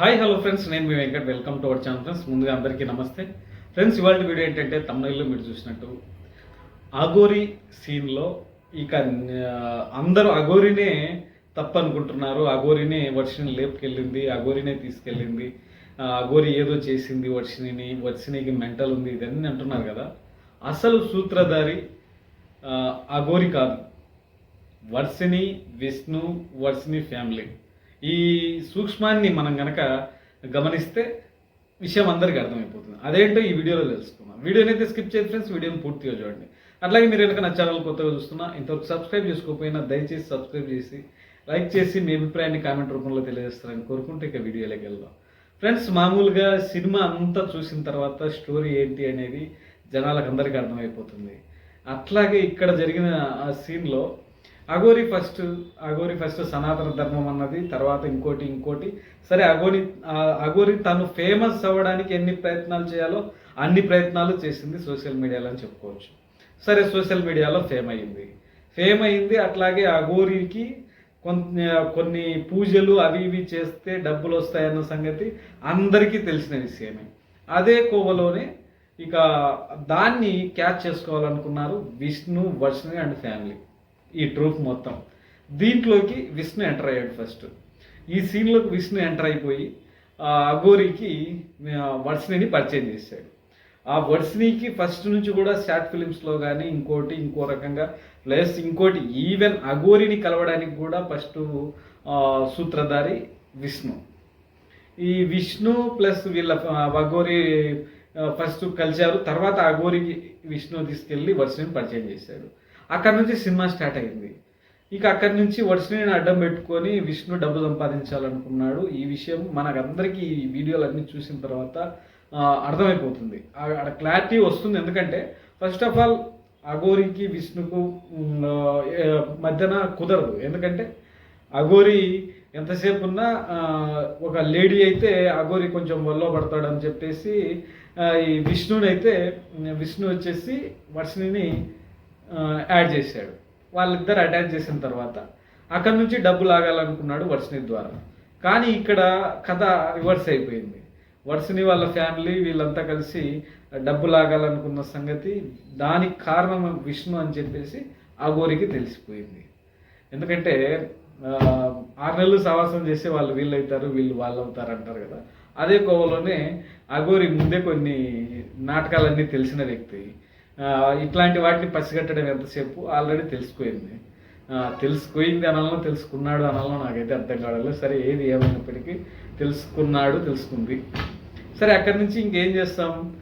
Hi hello friends నేను మీ Venkat. Welcome to our channel friends ముందుగా అందరికీ నమస్తే. ఫ్రెండ్స్ ఇవాళ వీడియో ఏంటంటే తమిళలో మీరు చూసినట్టు అగోరి సీన్లో ఇక అందరూ అగోరినే తప్పనుకుంటున్నారు. అఘోరినే అగోరినే వర్షిని లేపుకెళ్ళింది అగోరినే తీసుకెళ్ళింది అఘోరి అగోరి ఏదో చేసింది వర్షిని వర్షినికి మెంటల్ ఉంది ఇదన్నీ అంటున్నారు కదా. అసలు సూత్రధారి అఘోరి అగోరి కాదు. వర్షిని విష్ణు వర్షిని ఫ్యామిలీ ఈ సూక్ష్మాన్ని మనం గనక గమనిస్తే విషయం అందరికీ అర్థమైపోతుంది. అదేంటో ఈ వీడియోలో తెలుసుకుందాం. వీడియోని అయితే స్కిప్ చేయండి ఫ్రెండ్స్ వీడియోని పూర్తిగా చూడండి. అట్లాగే మీరు కనుక నా ఛానల్ కొత్తగా చూస్తున్నా ఇంతవరకు సబ్స్క్రైబ్ చేసుకోకపోయినా దయచేసి సబ్స్క్రైబ్ చేసి లైక్ చేసి మీ అభిప్రాయాన్ని కామెంట్ రూపంలో తెలియజేస్తారని కోరుకుంటే ఇక వీడియోలోకి వెళ్దాం. ఫ్రెండ్స్ మామూలుగా సినిమా అంతా చూసిన తర్వాత స్టోరీ ఏంటి అనేది జనాలకు అందరికీ అర్థమైపోతుంది. అట్లాగే ఇక్కడ జరిగిన ఆ సీన్లో అఘోరి ఫస్ట్ అఘోరి ఫస్ట్ సనాతన ధర్మం అన్నది తర్వాత ఇంకోటి ఇంకోటి. సరే అఘోరి అఘోరి తను ఫేమస్ అవ్వడానికి ఎన్ని ప్రయత్నాలు చేయాలో అన్ని ప్రయత్నాలు చేసింది సోషల్ మీడియాలో అని చెప్పుకోవచ్చు. సరే సోషల్ మీడియాలో ఫేమ్ అయింది ఫేమ్ అయింది అట్లాగే అఘోరికి కొన్ని కొన్ని పూజలు అవి ఇవి చేస్తే డబ్బులు వస్తాయన్న సంగతి అందరికీ తెలిసిన విషయమే అదే కోవలోనే ఇక దాన్ని క్యాచ్ చేసుకోవాలనుకున్నారు విష్ణు వర్షిని అండ్ ఫ్యామిలీ ఈ ట్రూప్ మొత్తం. దీంట్లోకి విష్ణు ఎంటర్ అయ్యాడు ఫస్ట్ ఈ సీన్లోకి విష్ణు ఎంటర్ అయిపోయి ఆ అఘోరికి ఆ, పరిచయం చేశాడు. ఆ వర్షినికి ఫస్ట్ నుంచి కూడా షార్ట్ ఫిలిమ్స్లో కానీ ఇంకోటి ఇంకో రకంగా ప్లస్ ఇంకోటి ఈవెన్ అఘోరిని కలవడానికి కూడా ఫస్ట్ సూత్రధారి విష్ణు. ఈ విష్ణు ప్లస్ వీళ్ళ అఘోరి ఫస్ట్ కలిశారు. తర్వాత అఘోరికి విష్ణు తీసుకెళ్ళి వర్షిని పరిచయం చేశాడు. అక్కడ నుంచి సినిమా స్టార్ట్ అయింది. ఇక అక్కడి నుంచి వర్షిని అడ్డం పెట్టుకొని విష్ణు డబ్బు సంపాదించాలనుకున్నాడు. ఈ విషయం మనకందరికీ ఈ వీడియోలు అన్ని చూసిన తర్వాత అర్థమైపోతుంది. అక్కడ క్లారిటీ వస్తుంది. ఎందుకంటే ఫస్ట్ ఆఫ్ ఆల్ అఘోరికి విష్ణుకు మధ్యన కుదరదు. ఎందుకంటే అఘోరి ఎంతసేపు ఉన్నా ఒక లేడీ అయితే అఘోరి కొంచెం వల్లో పడతాడని చెప్పేసి ఈ విష్ణుని అయితే విష్ణు వచ్చేసి వర్షిని యాడ్ చేశాడు. వాళ్ళిద్దరు అటాచ్ చేసిన తర్వాత అక్కడ నుంచి డబ్బు లాగాలనుకున్నాడు వర్షిని ద్వారా. కానీ ఇక్కడ కథ రివర్స్ అయిపోయింది. వర్షిని వాళ్ళ ఫ్యామిలీ వీళ్ళంతా కలిసి డబ్బు లాగాలనుకున్న సంగతి దానికి కారణం విష్ణు అని చెప్పేసి అఘోరికి తెలిసిపోయింది. ఎందుకంటే ఆరు నెలలు సవాసం చేస్తే వాళ్ళు వీళ్ళు అవుతారు వీళ్ళు వాళ్ళు అవుతారు అంటారు కదా. అదే కోవలోనే అఘోరి ముందే కొన్ని నాటకాలన్నీ తెలిసిన వ్యక్తి ఇట్లాంటి వాటిని పసిగట్టడం ఎంతసేపు? ఆల్రెడీ తెలిసిపోయింది. ఆ, అనాలను అనాలో తెలుసుకున్నాడు అనాలో నాకైతే అర్థం కావడం సరే ఏది ఏమైనప్పటికీ తెలుసుకున్నాడు తెలుసుకుంది. సరే అక్కడి నుంచి ఇంకేం చేస్తాం?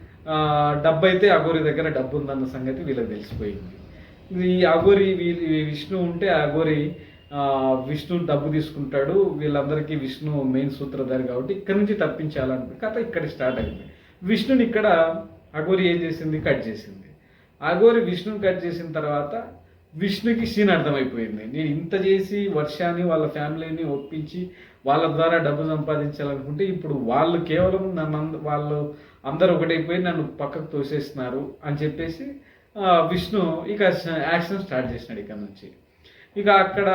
డబ్బు అయితే అఘోరి దగ్గర డబ్బు ఉందన్న సంగతి వీళ్ళకి తెలిసిపోయింది. ఈ అఘోరి వీ- విష్ణు ఉంటే ఆ అఘోరి విష్ణు డబ్బు తీసుకుంటాడు. వీళ్ళందరికీ విష్ణు మెయిన్ సూత్రధారి కాబట్టి ఇక్కడ నుంచి తప్పించాలని కథ ఇక్కడ స్టార్ట్ అయింది. విష్ణుని ఇక్కడ అఘోరి ఏం చేసింది? కట్ చేసింది. అఘోరి విష్ణుని కట్ చేసిన తర్వాత విష్ణుకి సీన్ అర్థమైపోయింది. నేను ఇంత చేసి వర్షాన్ని వాళ్ళ ఫ్యామిలీని ఒప్పించి వాళ్ళ ద్వారా డబ్బు సంపాదించాలనుకుంటే ఇప్పుడు వాళ్ళు కేవలం నన్ను అంద- వాళ్ళు అందరూ ఒకటైపోయి నన్ను పక్కకు తోసేస్తున్నారు అని చెప్పేసి విష్ణు ఇక యాక్షన్ స్టార్ట్ చేసినాడు ఇక్కడ నుంచి. ఇక అక్కడ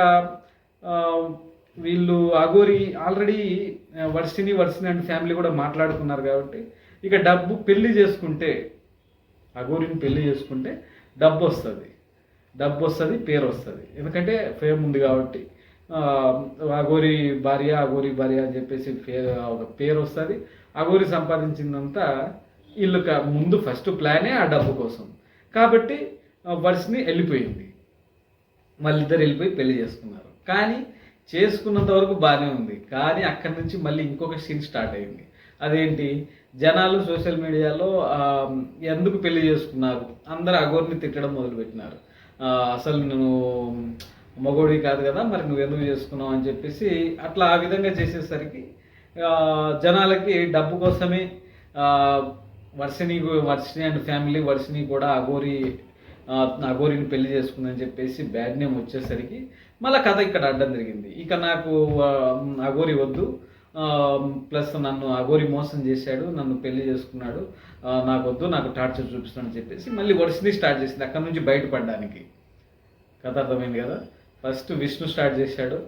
వీళ్ళు Aghori already Varshini Varshini and family కూడా మాట్లాడుకున్నారు కాబట్టి ఇక డబ్బు పెళ్ళి చేసుకుంటే అఘోరిని పెళ్ళి చేసుకుంటే డబ్బు వస్తుంది. డబ్బు వస్తుంది పేరు వస్తుంది. ఎందుకంటే ఫేమ్ ఉంది కాబట్టి అఘోరి భార్య అఘోరి భార్య అని చెప్పేసి పే- ఒక పేరు వస్తుంది. అఘోరి సంపాదించిందంతా ఇల్లు ముందు ఫస్ట్ ప్లానే ఆ డబ్బు కోసం. కాబట్టి ఆ, వర్షిని వెళ్ళిపోయింది. వాళ్ళిద్దరు వెళ్ళిపోయి పెళ్ళి చేసుకున్నారు. కానీ చేసుకున్నంత వరకు బాగానే ఉంది. కానీ అక్కడి నుంచి మళ్ళీ ఇంకొక సీన్ స్టార్ట్ అయింది. అదేంటి? జనాలు సోషల్ మీడియాలో ఎందుకు పెళ్ళి చేసుకున్నారు? అందరూ అగోర్ని తిట్టడం మొదలుపెట్టినారు. అసలు నువ్వు మగోడివి కాదు కదా మరి నువ్వు ఎందుకు చేసుకున్నావు అని చెప్పేసి అట్లా ఆ విధంగా చేసేసరికి జనాలకి డబ్బు కోసమే వర్షిని వర్షిని అండ్ ఫ్యామిలీ వర్షిని కూడా అఘోరి అఘోరిని పెళ్ళి చేసుకుందని చెప్పేసి బ్యాడ్ నేమ్ వచ్చేసరికి మళ్ళీ కథ ఇక్కడ అడ్డం జరిగింది ఇక నాకు అఘోరి వద్దు. ప్లస్ నన్ను అఘోరి మోసం చేశాడు నన్ను పెళ్ళి చేసుకున్నాడు. నాకు వద్దు నాకు టార్చర్ చూపిస్తాను అని చెప్పేసి మళ్ళీ వర్షిని స్టార్ట్ చేసింది. అక్కడ నుంచి బయటపడడానికి. కథ అర్థమైంది కదా? ఫస్ట్ విష్ణు స్టార్ట్ చేశాడు.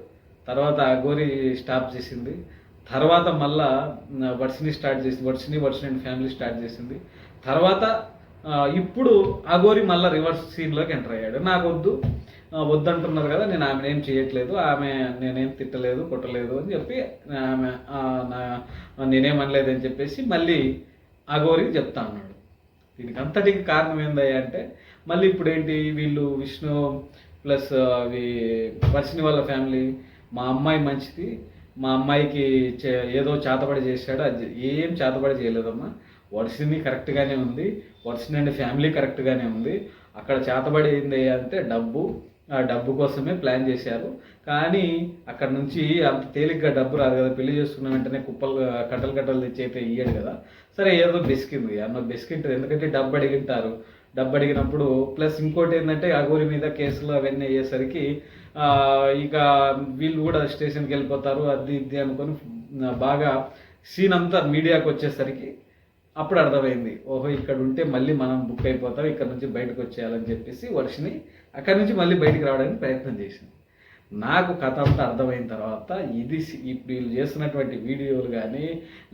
తర్వాత అఘోరి స్టాప్ చేసింది. తర్వాత మళ్ళా వర్షిని స్టార్ట్ చేసి Varshini Varshini and family start చేసింది. తర్వాత ఆ, ఇప్పుడు అగోరి మళ్ళీ రివర్స్ సీన్లోకి ఎంటర్ అయ్యాడు. నాకు వద్దు వద్దంటున్నారు కదా నేను ఆమె ఏం చేయట్లేదు ఆమె నేనేం తిట్టలేదు కొట్టలేదు అని చెప్పి ఆమె నా నేనేం అనలేదు అని చెప్పేసి మళ్ళీ అగోరికి చెప్తా అన్నాడు. దీనికి అంతటికి కారణం ఏందయ్యా అంటే మళ్ళీ ఇప్పుడు ఏంటి వీళ్ళు విష్ణు ప్లస్ అవి వర్షిని వాళ్ళ ఫ్యామిలీ మా అమ్మాయి మంచిది మా అమ్మాయికి చే- ఏదో చేతబడి చేశాడు అది ఏం చేతబడి చేయలేదమ్మా. వర్షిని కరెక్ట్గానే ఉంది వర్షిని అండ్ ఫ్యామిలీ కరెక్ట్గానే ఉంది అక్కడ చేతబడి ఏంది అంటే డబ్బు డబ్బు కోసమే ప్లాన్ చేశారు. కానీ అక్కడ నుంచి అంత తేలిగ్గా డబ్బు రాదు కదా పెళ్ళి చేసుకున్న వెంటనే కుప్పలు కట్టలు కట్టలు తెచ్చైతే ఇయ్యాడు కదా. సరే ఏదో బెసికింది అన్న బెసికింటారు ఎందుకంటే డబ్బు అడిగింటారు. డబ్బు అడిగినప్పుడు ప్లస్ ఇంకోటి ఏంటంటే అగోరి మీద కేసులు అవన్నీ అయ్యేసరికి ఇక వీళ్ళు కూడా స్టేషన్కి వెళ్ళిపోతారు. అది ఇది అనుకొని బాగా సీన్ అంతా మీడియాకి వచ్చేసరికి అప్పుడు అర్థమైంది. ఓహో ఇక్కడ ఉంటే మళ్ళీ మనం బుక్ అయిపోతాం ఇక్కడ నుంచి బయటకు వచ్చేయాలని చెప్పేసి వర్షిని అక్కడి నుంచి మళ్ళీ బయటికి రావడానికి ప్రయత్నం చేసింది. నాకు కథ అంతా అర్థమైన తర్వాత ఇది ఇప్పుడు వీళ్ళు చేస్తున్నటువంటి వీడియోలు కానీ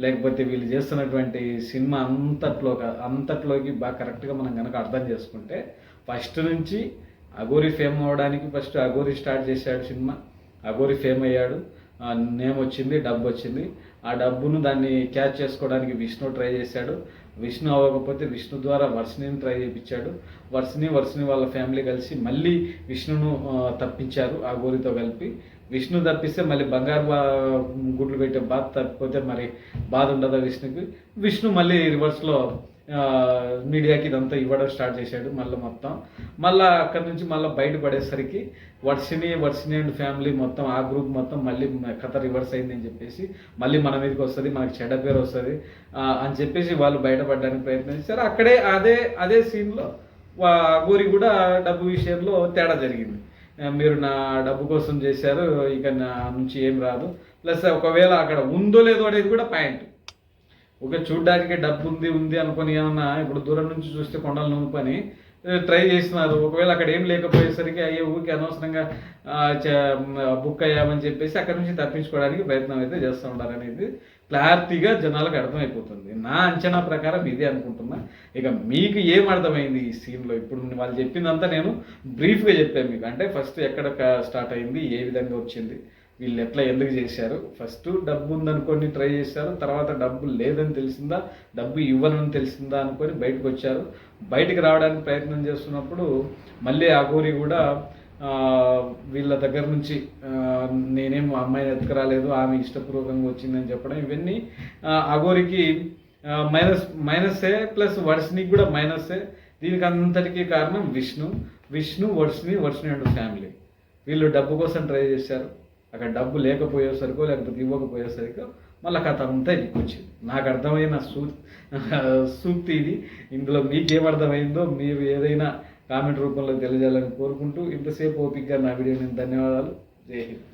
లేకపోతే వీళ్ళు చేస్తున్నటువంటి సినిమా అంతట్లో అంతట్లోకి బాగా కరెక్ట్గా మనం కనుక అర్థం చేసుకుంటే ఫస్ట్ నుంచి అగోరి ఫేమ్ అవ్వడానికి ఫస్ట్ అగోరి స్టార్ట్ చేశాడు సినిమా. అగోరి ఫేమ్ అయ్యాడు. నేమ్ వచ్చింది డబ్బు వచ్చింది. ఆ డబ్బును దాన్ని క్యాచ్ చేసుకోవడానికి విష్ణు ట్రై చేశాడు. విష్ణు అవ్వకపోతే విష్ణు ద్వారా వర్షిని ట్రై చేయించాడు. వర్షిని వర్షిని వాళ్ళ ఫ్యామిలీ కలిసి మళ్ళీ విష్ణును తప్పించారు ఆ గోరితో కలిపి. విష్ణు తప్పిస్తే మళ్ళీ బంగారు బా గుడ్లు పెట్టే బాధ తప్పిపోతే మరి బాధ ఉండదా విష్ణుకి? విష్ణు మళ్ళీ రివర్స్లో మీడియాకి ఇదంతా ఇవ్వడం స్టార్ట్ చేశాడు మళ్ళీ మొత్తం. మళ్ళీ అక్కడ నుంచి మళ్ళీ బయటపడేసరికి వర్షిని వర్షిని అండ్ ఫ్యామిలీ మొత్తం ఆ గ్రూప్ మొత్తం మళ్ళీ కథ రివర్స్ అయిందని చెప్పేసి మళ్ళీ మన మీదకి వస్తుంది మనకి చెడ్డ పేరు వస్తుంది అని చెప్పేసి వాళ్ళు బయటపడడానికి ప్రయత్నించారు. అక్కడే అదే అదే సీన్లో గోరి కూడా డబ్బు విషయంలో తేడా జరిగింది. మీరు నా డబ్బు కోసం చేశారు ఇక నా నుంచి ఏం రాదు. ప్లస్ ఒకవేళ అక్కడ ఉందో లేదో అనేది కూడా పాయింట్. ఒక చూడ్డానికి డబ్బు ఉంది ఉంది అనుకుని ఏమన్నా ఇప్పుడు దూరం నుంచి చూస్తే కొండలు నూనె పని ట్రై చేస్తున్నారు. ఒకవేళ అక్కడ ఏం లేకపోయేసరికి అయ్యే ఊరికి అనవసరంగా చ- బుక్ అయ్యామని చెప్పేసి అక్కడ నుంచి తప్పించుకోవడానికి ప్రయత్నం అయితే చేస్తూ ఉంటారు అనేది క్లారిటీగా జనాలకు అర్థమైపోతుంది. నా అంచనా ప్రకారం ఇదే అనుకుంటున్నా. ఇక మీకు ఏం అర్థమైంది ఈ సీన్లో? ఇప్పుడు వాళ్ళు చెప్పిందంతా నేను బ్రీఫ్గా చెప్పాను మీకు. అంటే ఫస్ట్ ఎక్కడ స్టార్ట్ అయింది ఏ విధంగా వచ్చింది? వీళ్ళు ఎట్లా ఎందుకు చేశారు? ఫస్ట్ డబ్బు ఉందనుకొని ట్రై చేశారు. తర్వాత డబ్బు లేదని తెలిసిందా? డబ్బు ఇవ్వనని తెలిసిందా అనుకొని బయటకు వచ్చారు. బయటికి రావడానికి ప్రయత్నం చేస్తున్నప్పుడు మళ్ళీ అఘోరి కూడా వీళ్ళ దగ్గర నుంచి ఆ, నేనేం ఆ అమ్మాయిని ఎత్తుకురాలేదు ఆమె ఇష్టపూర్వకంగా వచ్చిందని చెప్పడం ఇవన్నీ ఆ, అఘోరికి మైనస్ మైనసే ప్లస్ వర్షనికి కూడా మైనసే. దీనికి అంతటికీ కారణం Vishnu. Vishnu Varshini Varshini and family. వీళ్ళు డబ్బు కోసం ట్రై చేశారు. అక్కడ డబ్బు లేకపోయేసరికో లేకపోతే ఇవ్వకపోయేసరికో మళ్ళీ కథ అంతా వచ్చింది నాకు అర్థమైన సూ సూక్తి ఇది. ఇందులో మీకేమర్థమైందో మీరు ఏదైనా కామెంట్ రూపంలో తెలియజేయాలని కోరుకుంటూ ఇంతసేపు ఓపిక్గా నా వీడియో నేను ధన్యవాదాలు. జై హింద్.